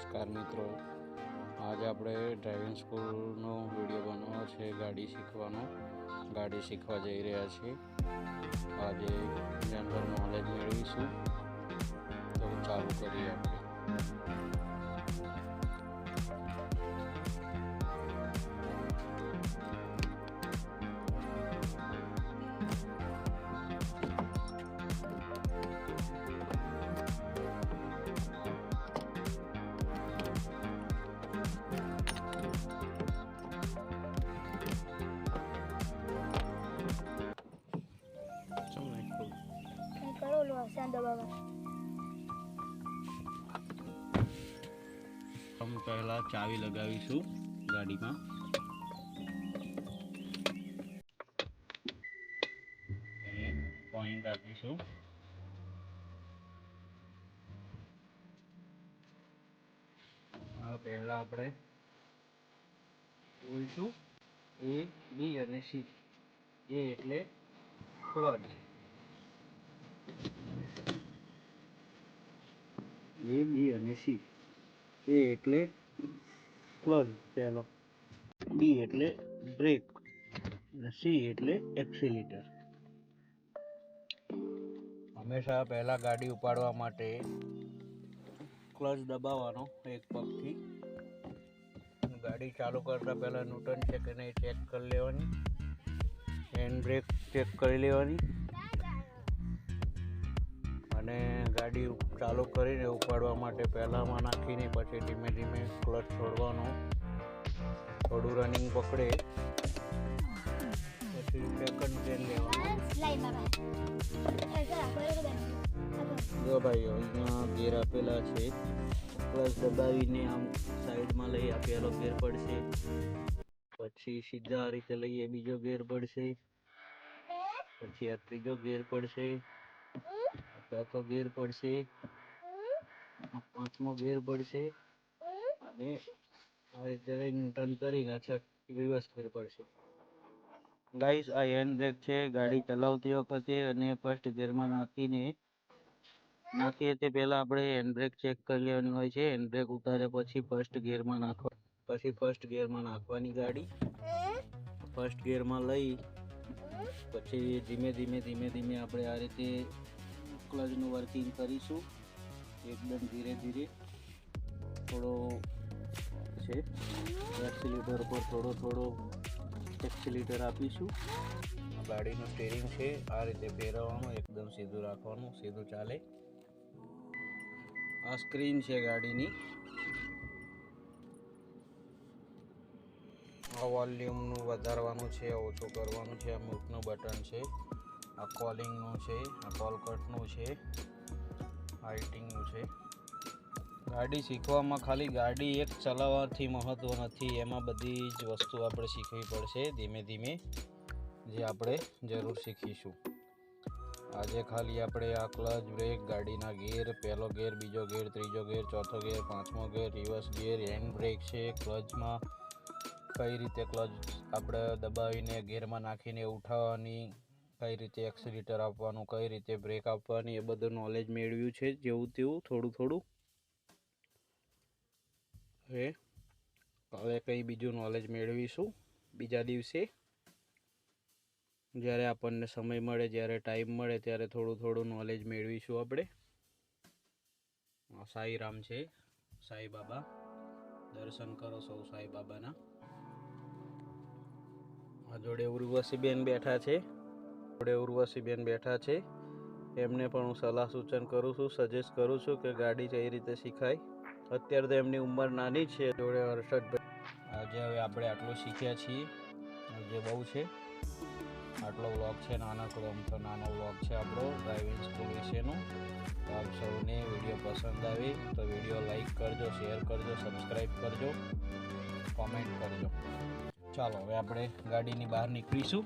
નમસ્કાર મિત્રો. આજે આપણે ડ્રાઇવિંગ સ્કૂલનો વીડિયો બનાવવાનો છે, ગાડી શીખવાનો. ગાડી શીખવા જઈ રહ્યા છીએ. આજે જનરલ નોલેજ મેળવીશું. તો ચાલુ કરીએ આપણે. આવશે આ દબાવવા અમે પહેલા ચાવી લગાવીશું ગાડીમાં. પોઈન્ટ આપીશું. પહેલા આપણે બોલશું એ બી અને સી એ એટલે ક્લચ એ બી અને સી. એ એટલે ક્લચ પહેલો. બી એટલે બ્રેક. અને સી એટલે એક્સિલેટર. હંમેશા પહેલા ગાડી ઉપાડવા માટે ક્લચ દબાવવાનો એક પગથી. ગાડી ચાલુ કરતા પહેલા ન્યૂટન છે કે નહીં ચેક કરી લેવાની. હેન્ડ બ્રેક ચેક કરી લેવાની. અને ગાડી ચાલુ કરીને ઉપાડવા માટે પહેલામાં નાખીને પછી ધીમે ધીમે ક્લચ છોડવાનો. થોડું રનિંગ પકડે. પછી સેકન્ડ ગેર લેવાનું. જો ભાઈ, અહીંયા ગેર આપેલા છે. ક્લચ દબાવીને આમ સાઈડમાં લઈ આ પહેલો ગેર પડશે. પછી સીધા આ રીતે લઈએ, બીજો ગેર પડશે. પછી આ ત્રીજો ગેર પડશે. ચોથો ગેર પડશે. પાંચમો ગેર પડશે. અને હવે જરાય ટર્ન કરીને છઠ્ઠી રિવર્સ ફેર પડશે. ગાઈસ આ હેન્ડ બ્રેક છે. ગાડી ચલાવતી વખતે અને ફર્સ્ટ ગેરમાં નાખીને નાખીએ તે પહેલા આપણે હેન્ડ બ્રેક ચેક કરી લેવાની હોય છે. હેન્ડ બ્રેક ઉતારે પછી ફર્સ્ટ ગિયરમાં નાખવા પછી ફર્સ્ટ ગેરમાં નાખવાની ગાડી. ફર્સ્ટ ગેરમાં લઈ, પછી ધીમે ધીમે ધીમે ધીમે આપણે આ રીતે ક્લચનું વર્કિંગ કરીશું. એકદમ ધીરે ધીરે. થોડો છે. એક્સિલેટર પર થોડો થોડો એક્સિલેટર આપીશું. ગાડીનું સ્ટેરિંગ છે. આ રીતે ફેરવવાનું, એકદમ સીધું રાખવાનું, સીધું ચાલે. આ સ્ક્રીન છે ગાડીની. આ વોલ્યુમનું વધારવાનું છે, ઓછું કરવાનું છે આ મૂકનું બટન છે. આ કોલિંગનું છે, આ કોલ છે, હાઇટિંગનું છે. ગાડી શીખવામાં ખાલી ગાડી એક ચલાવવાથી મહત્વ નથી, એમાં બધી જ વસ્તુ આપણે શીખવી પડશે ધીમે ધીમે, જે આપણે જરૂર શીખીશું. આજે ખાલી આપણે આ ક્લચ બ્રેક, ગાડીના ગેર, પહેલો ગેર, બીજો ગેર, ત્રીજો ગેર, ચોથો ગેર, પાંચમો gear, reverse gear, hand brake છે, ક્લચમાં કઈ રીતે ક્લચ આપણે દબાવીને, ગેરમાં નાખીને ઉઠાવવાની કઈ રીતે એક્સિલેટર આપવાનું, કઈ રીતે બ્રેક આપવાની, એ બધું નોલેજ મેળવ્યું છે, જેવું તેવું થોડું થોડું. હવે હવે કંઈ બીજું નોલેજ મેળવીશું, બીજા દિવસે. જ્યારે આપણને સમય મળે, જ્યારે ટાઈમ મળે, ત્યારે થોડું થોડું નોલેજ મેળવીશું આપણે. સાઈ રામ છે, સાઈ બાબા. દર્શન કરો સૌ સાઈ બાબાના. આ જોડે ઉર્વશીબેન બેઠા છે. જોડે ઉર્વશીબેન બેઠા છે. એમને પણ હું સલાહ સૂચન કરું છું સજેસ્ટ કરું છું કે ગાડી કઈ રીતે શીખાય. અત્યારે તો એમની ઉંમર નાની છે, જોડે હર્ષદભાઈ. આજે હવે આપણે આટલું શીખ્યા છીએ. જે બહુ છે. આટલો વ્લોગ છે નાનકડો, આમ તો નાનો વ્લોગ છે આપણો ડ્રાઇવિંગ સ્કૂલ વિશેનો. તો આપ સૌને વીડિયો પસંદ આવે તો વીડિયો લાઈક કરજો શેર કરજો સબસ્ક્રાઈબ કરજો કોમેન્ટ કરજો. ચાલો, હવે આપણે ગાડીની બહાર નીકળીશું.